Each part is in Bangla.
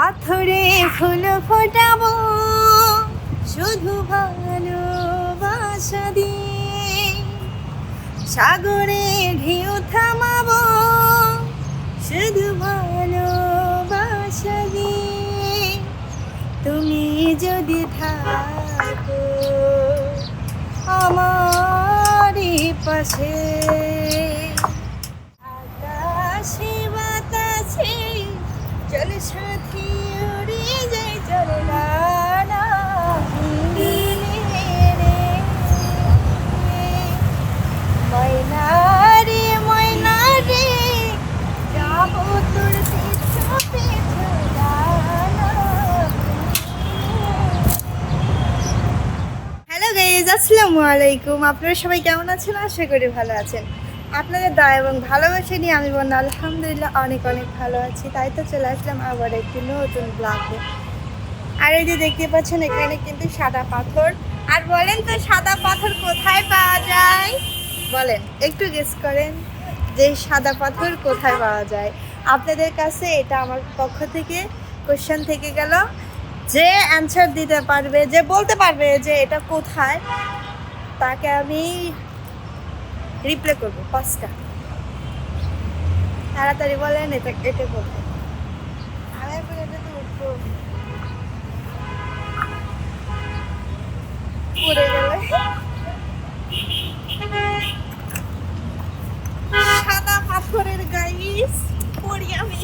পাথরে ফুল ফোটাবো, শুধু ভালোবাসা দিয়ে। সাগরে ঢেউ থামাবো, শুধু ভালোবাসা দিয়ে। তুমি যদি থাকো, আমারই পাশে। না রে। ময়না রে হ্যালো আসসালামু আলাইকুম। আপনারা সবাই কেমন আছেন? আশা করি ভালো আছেন। আপনাদের দয়া এবং ভালোবাসা নিয়ে আমি বললাম আলহামদুলিল্লাহ অনেক অনেক ভালো আছি। তাই তো চলে আসলাম আবার একটি নতুন ব্লগে আর এই যে দেখতে পাচ্ছেন, এখানে কিন্তু সাদা পাথর। আর বলেন তো, সাদা পাথর কোথায় পাওয়া যায়? বলেন, একটু গেস করেন যে সাদা পাথর কোথায় পাওয়া যায়। আপনাদের কাছে এটা আমার পক্ষ থেকে কোশ্চেন থেকে গেল। যে অ্যান্সার দিতে পারবে, যে বলতে পারবে যে এটা কোথায়, তাকে আমি রিপ্লে করব পাঁচটা। তাড়াতাড়ি বলেন এটা এটা করব। সাদা পাথরের গাইস পড়ি আমি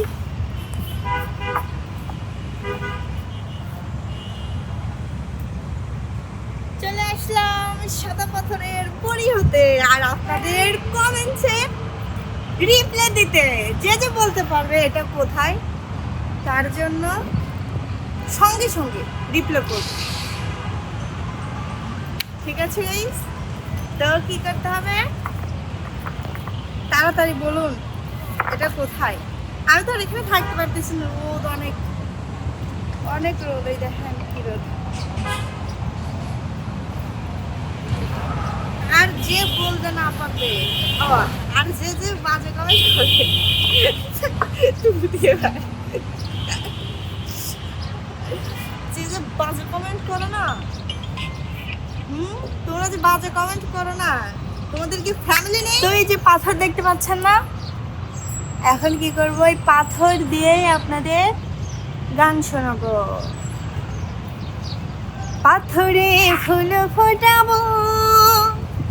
চলে আসলাম সাদা পাথরের পরি হতে। আর আপনাদের কমেন্টসে রিপ্লাই দিতে। যে যে বলতে পারবে এটা কোথায়, তার জন্য সঙ্গে সঙ্গে রিপ্লাই করবে। ঠিক আছে তো কি করতে হবে? তাড়াতাড়ি বলুন, এটা কোথায়? আমি তো আর এখানে থাকতে পারতেছি না। রোদ অনেক অনেক রোদ এই দেখেন কি রোদ। আর যে না আর যে যে বাজে যে যে বাজে কমেন্ট করো না, হুম? তোমরা যে বাজে কমেন্ট করো না, তোমাদের কি ফ্যামিলি নেই? তো এই যে পাথর দেখতে পাচ্ছেন না? এখন কি করব? এই পাথর দিয়েই আপনাদের গান শোনাবো। পাথরে ফুল ফোটাবো,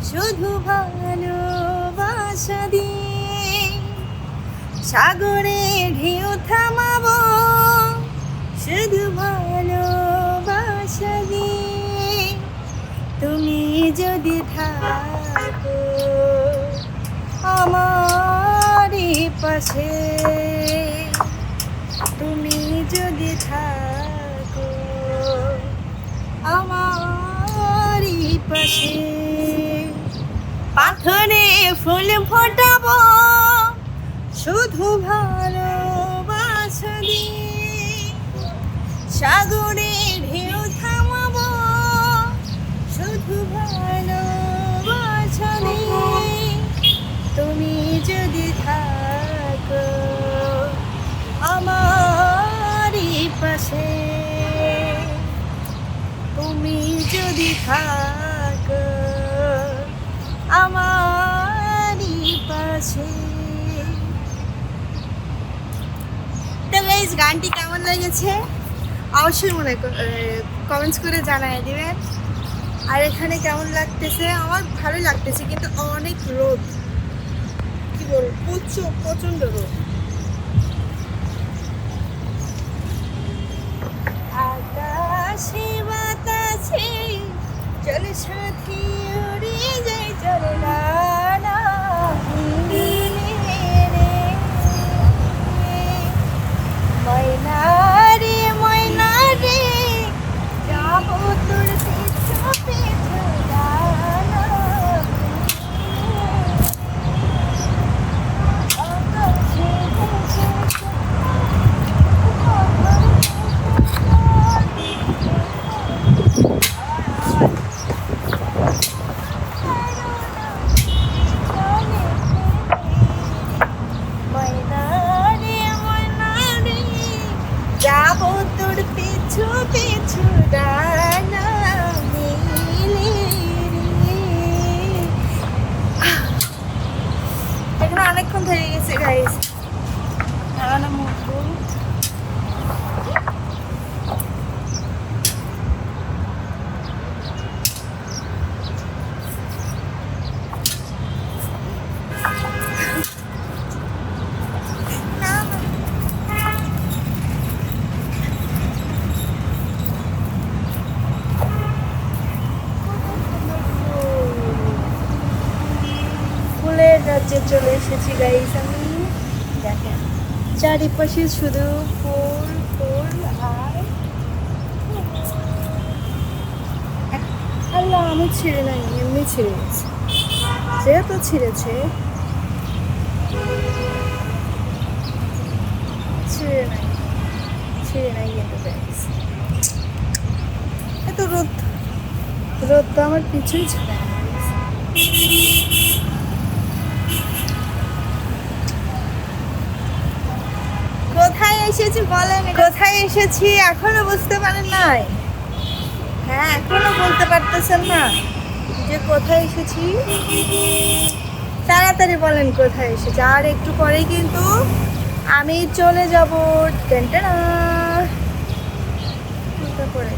শুধু ভালোবাসা দিয়ে। সাগরে ঢেউ থামাবো, শুধু ভালোবাসা দিয়ে। তুমি যদি থাকো আমার পাশে, তুমি যদি থাকো আমারই পাশে পাথরে ফুল ফোটাবো শুধু ভালোবাসা দিয়ে। সাগরে থাকো। আমারই পাশে। তো গানটি কেমন লেগেছে? অবশ্যই মনে কমেন্টস করে জানাই দিবেন। আর এখানে কেমন লাগতেছে? আমার ভালো লাগতেছে, কিন্তু অনেক রোদ। কি বলব? প্রচুর প্রচণ্ড রোদ। আকাশে চল সাথী উড়ে যায় চল না। অনেকক্ষণ ধরে গেছে গাইস দাঁড়ানো মুখবো ফুলের রাজ্যে চলে এসেছি গাইস আমি দেখেন, চারিপাশে শুধু ফুল ফুল আর আল্লাহ, আমি ছিঁড়ে নাই, এমনি ছিঁড়ে গেছে। যেহেতু ছিঁড়েছে, ছিঁড়ে নাই ছিঁড়ে নাই কিন্তু গাইস এত রোদ রোদ তো আমার পিছুই ছিল এসেছি বলেন কোথায় এসেছি এখনও বুঝতে পারেন নাই। হ্যাঁ এখনও বলতে পারতেছেন না যে কোথায় এসেছি। তাড়াতাড়ি বলেন কোথায় এসেছি। আর একটু পরেই কিন্তু আমি চলে যাব। পরে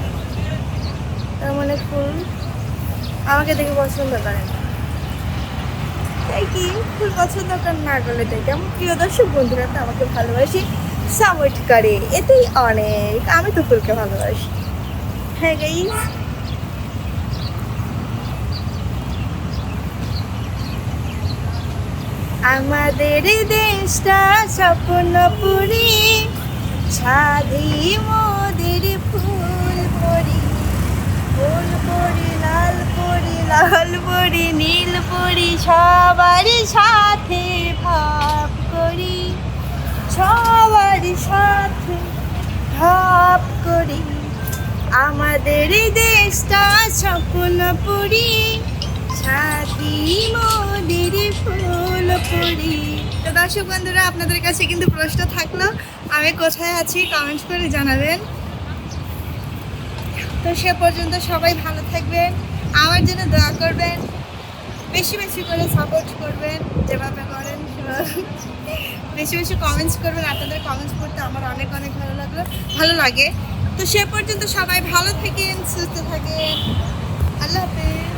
তার মানে ফুল আমাকে দেখে পছন্দ করে তাই কি? ফুল পছন্দ করেন না করলে তাই। কি আমার প্রিয় দর্শক, বন্ধুরা, তো আমাকে ভালোবাসি। সাপোর্ট করে, এতেই অনেক। আমি তো ফুলকে ভালোবাসি। হ্যাঁ গাইস আমাদের দেশটা স্বপ্নপুরি ছাদি মোদের ফুল পরি ফুল পরি লাল পরি লাল পরি নীল পরি সবার সাথে ভাব করি। সবার সাথে ভাব করি। আমাদের দেশটা সাথী মোদের ফুল পরি তো দর্শক বন্ধুরা, আপনাদের কাছে কিন্তু প্রশ্ন থাকল, আমি কোথায় আছি কমেন্ট করে জানাবেন। তো সে পর্যন্ত সবাই ভালো থাকবেন, আমার জন্য দোয়া করবেন। বেশি বেশি করে সাপোর্ট করবেন, যেভাবে করেন। বেশি বেশি কমেন্টস করবেন আপনাদের কমেন্টস করতে আমার অনেক অনেক ভালো লাগল, ভালো লাগে তো সে পর্যন্ত সবাই ভালো থাকেন, সুস্থ থাকেন আল্লাহ হাফেজ